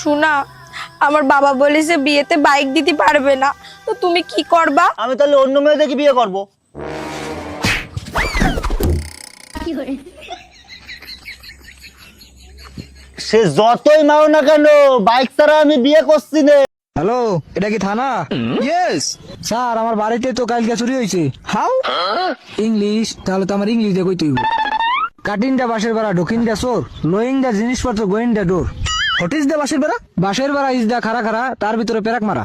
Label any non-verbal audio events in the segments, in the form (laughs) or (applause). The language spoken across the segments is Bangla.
শোনা আমার বাবা বলেছে বিয়েতে বাইক দিতে পারবে না। তো তুমি কি করবা? আমি তাহলে অন্য মেয়ে দেখে বিয়ে করব। সে যতই মাও না কেন বাইক ছাড়া আমি বিয়ে করছি না। হ্যালো এটা কি থানা? ইয়েস স্যার আমার বাড়িতে তো কালকে চুরি হয়েছে। হাউ ইংলিশ তাহলে তো আমার ইংলিশ দিয়ে কই তুই কাটিং দা বাসের বেড়া ঢুকিং দা চোর লোয়িং দা জিনিসপত্র going the door. What is the বাসের বেড়া? বাসের বেড়া ইজ দা খারা খারা তার ভিতরে পেরাক মারা।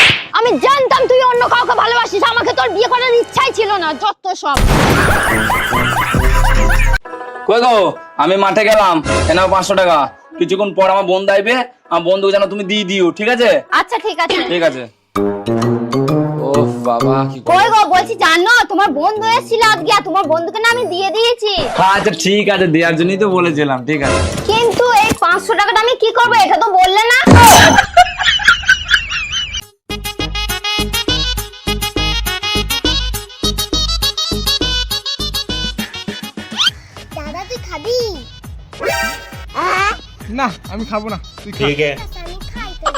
আমি জানতাম তুই অন্য কাউকে ভালোবাসিস আমাকে তোর বিয়ে করার ইচ্ছাই ছিল না যত সব। কই গো? আমি মাঠে গেলাম। এনাও পাঁচশো টাকা। কিছুক্ষণ পর আমার বন্ধু আইবে আমার বন্ধুকে যেন তুমি দিয়ে দিও ঠিক আছে? আচ্ছা ঠিক আছে। ঠিক আছে। ও বাবা কই গো বলছি জানো তোমার বন্ধু এসেছিল আজকে আর তোমার বন্ধুকে না আমি দিয়ে দিয়েছি। হ্যাঁ, আচ্ছা ঠিক আছে দেওয়ার জন্যই তো বলেছিলাম ঠিক আছে। কিন্তু এই পাঁচশো টাকাটা আমি কি করব এটা তো বললে না। খাবি? না আমি খাব না তুই ঠিক আছে। আমি খাই তো।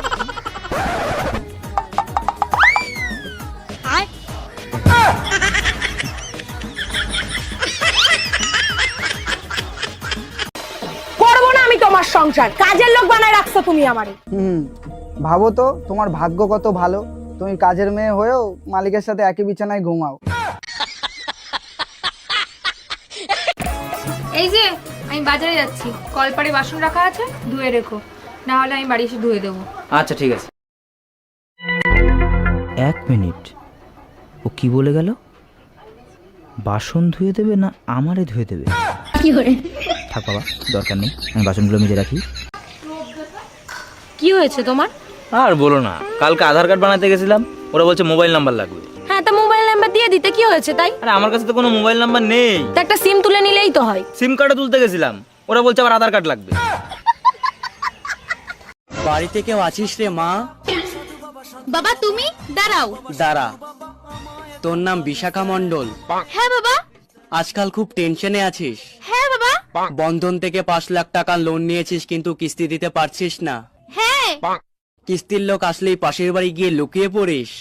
করব না আমি তোমার সংসার। কাজের লোক বানায় রাখছো তুমি আমারে। হুম ভাবো তো তোমার ভাগ্য কত ভালো। তুমি কাজের মেয়ে হয়েও মালিকের সাথে একই বিছানায় ঘুমাও। এই যে আমি বাজারে যাচ্ছি। কলপারে বাসন রাখা আছে ধুয়ে রেখো। না হলে আমি বাড়ি এসে ধুয়ে দেবো। আচ্ছা ঠিক আছে। এক মিনিট। ও কি বলে গেল? বাসন ধুয়ে দেবে না আমারে ধুয়ে দেবে? কি করে থাক বাবা দরকার নেই। আমি বাসনগুলো মেজে রাখি। কি হয়েছে তোমার? আর বলো না কালকে আধার কার্ড বানাতে গেছিলাম। ওরা বলছে মোবাইল নাম্বার লাগবে। দিয়ে দিতে কি হয়েছে তাই? আরে আমার কাছে তো কোনো মোবাইল নাম্বার নেই। তা একটা সিম তুলে নিলেই তো হয়। সিম কার্ডও তুলতে গেছিলাম। ওরা বলছে আবার আধার কার্ড লাগবে। বাড়িতে কেউ আছিস রে মা? বাবা তুমি? দাঁড়াও। দাঁড়া। তোর নাম বিশাখা মণ্ডল। হ্যাঁ বাবা। আজকাল খুব টেনশনে আছিস। হ্যাঁ বাবা। বন্ধন থেকে পাঁচ লাখ টাকা লোন নিয়েছিস কিন্তু কিস্তি দিতে পারছিস না। হ্যাঁ। কিস্তির লোক আসলেই পাশের বাড়ি গিয়ে লুকিয়ে পড়িস।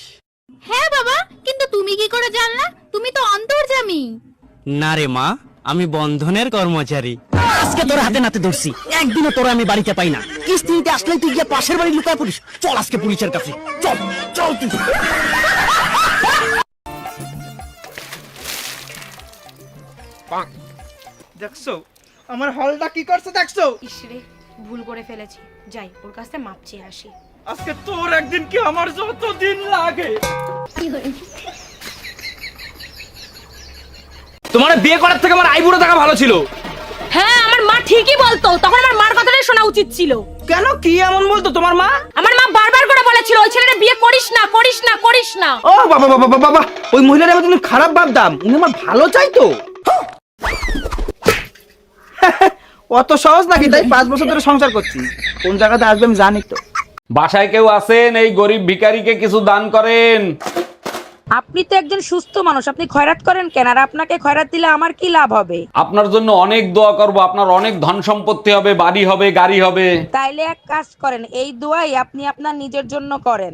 হ্যাঁ তুমি কি করে জানলা? তুমি তো অন্তর্জামী। না রে মা আমি বন্ধনের কর্মচারী। আজকে তোর হাতে নাতে ধরছি। একদিনও তোর আমি বাড়িতে পাই না। কিস্তি নিতে আসলেই তুই গিয়ে পাশের বাড়ি লুকায় পড়িস। চল আজকে পুলিশের কাছে। চল চল তুই। দেখছ? আমার হলটা কি করছে দেখছ? ইসরে ভুল করে ফেলেছি। যাই ওর কাছ মাপ চেয়ে আসি। আজকে তোর একদিন কি আমার যত দিন লাগে তোমার বিয়ে করার থেকে আমার আইবুড়ো থাকা ভালো ছিল। হ্যাঁ আমার মা ঠিকই বলতো। তখন আমার মার কথাটাই শোনা উচিত ছিল। কেন? কি এমন বলতো তোমার মা? আমার মা বারবার করে বলেছিল ওই ছেলেটা বিয়ে করিস না করিস না করিস না। ও বাবা বাবা বাবা বাবা ওই মহিলার আমি তুমি খারাপ ভাবতাম উনি আমার ভালো চাইতো (laughs) অত সহজ নাকি? তাই পাঁচ বছর ধরে সংসার করছি। কোন জায়গাতে আসবে আমি জানি তো। বাসায় কেউ আছেন এই গরিব ভিখারিকে কিছু দান করেন। আপনি তো একজন সুস্থ মানুষ আপনি খয়রাত করেন কেন? আর আপনাকে খয়রাত দিলে আমার কি লাভ হবে? আপনার জন্য অনেক দোয়া করব আপনার অনেক ধন সম্পত্তি হবে বাড়ি হবে গাড়ি হবে। তাইলে এক কাজ করেন এই দোয়াই আপনি আপনার নিজের জন্য করেন।